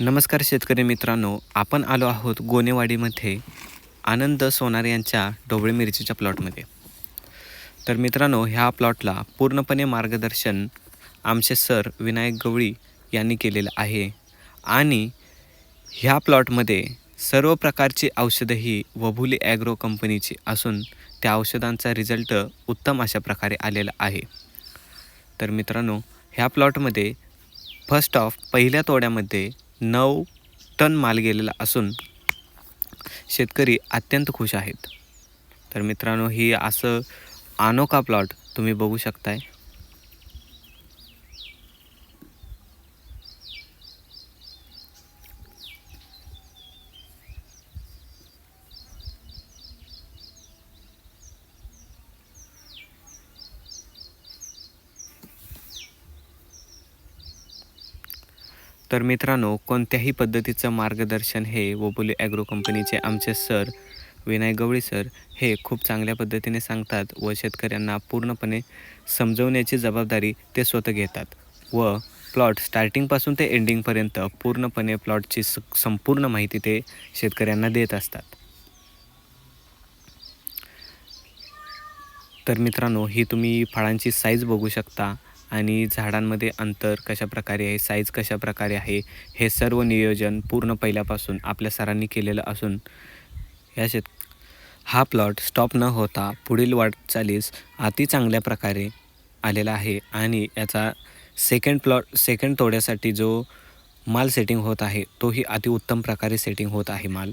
नमस्कार शेतकरी मित्रांनो आपण आलो आहोत गोनेवाडीमध्ये आनंद सोनार यांच्या ढोबळे मिरचीच्या प्लॉटमध्ये. तर मित्रांनो ह्या प्लॉटला पूर्णपणे मार्गदर्शन आमचे सर विनायक गवळी यांनी केलेलं आहे आणि ह्या प्लॉटमध्ये सर्व प्रकारची औषधंही वभुली ॲग्रो कंपनीची असून त्या औषधांचा रिझल्ट उत्तम अशा प्रकारे आलेला आहे. तर मित्रांनो ह्या प्लॉटमध्ये फर्स्ट ऑफ पहिल्या तोड्यामध्ये नऊ टन माल गेलेला असून शेतकरी अत्यंत खुश आहेत. तर मित्रांनो ही असं अनोखा प्लॉट तुम्ही बघू शकताय. तर मित्रांनो कोणत्याही पद्धतीचं मार्गदर्शन हे वोबुले ॲग्रो कंपनीचे आमचे सर विनायक गवळी सर हे खूप चांगल्या पद्धतीने सांगतात व शेतकऱ्यांना पूर्णपणे समजवण्याची जबाबदारी ते स्वतः घेतात व प्लॉट स्टार्टिंगपासून ते एंडिंगपर्यंत पूर्णपणे प्लॉटची स संपूर्ण माहिती ते शेतकऱ्यांना देत असतात. तर मित्रांनो ही तुम्ही फळांची साईज बघू शकता. आणि झाडांमध्ये अंतर कशा प्रकारे आहे साईज कशा प्रकारे आहे हे सर्व नियोजन पूर्ण पहिल्यापासून आपल्या सरांनी केलेलं असून या शेत हा प्लॉट स्टॉप न होता पुढील वाटचालीस अति चांगल्या प्रकारे आलेला आहे आणि याचा सेकंड प्लॉट सेकंड तोड्यासाठी जो माल सेटिंग होत आहे तोही अतिउत्तम प्रकारे सेटिंग होत आहे माल.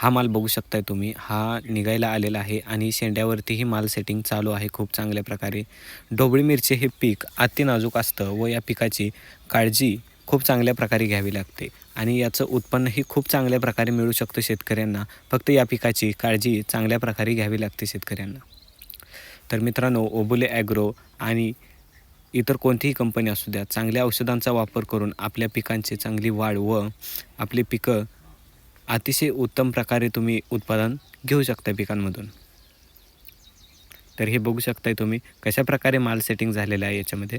हा माल बघू शकताय तुम्ही. हा निघायला आलेला आहे आणि शेंड्यावरतीही माल सेटिंग चालू आहे खूप चांगल्या प्रकारे. ढोबळी मिरची हे पीक अति नाजूक असतं व या पिकाची काळजी खूप चांगल्या प्रकारे घ्यावी लागते आणि याचं उत्पन्नही खूप चांगल्या प्रकारे मिळू शकतं शेतकऱ्यांना. फक्त या पिकाची काळजी चांगल्या प्रकारे घ्यावी लागते शेतकऱ्यांना. तर मित्रांनो ओबुले ॲग्रो आणि इतर कोणतीही कंपनी असू द्या चांगल्या औषधांचा वापर करून आपल्या पिकांची चांगली वाढ व आपली पिकं अतिशय उत्तम प्रकारे तुम्ही उत्पादन घेऊ शकता पिकांमधून. तर हे बघू शकताय तुम्ही कशा प्रकारे माल सेटिंग झालेलं आहे याच्यामध्ये.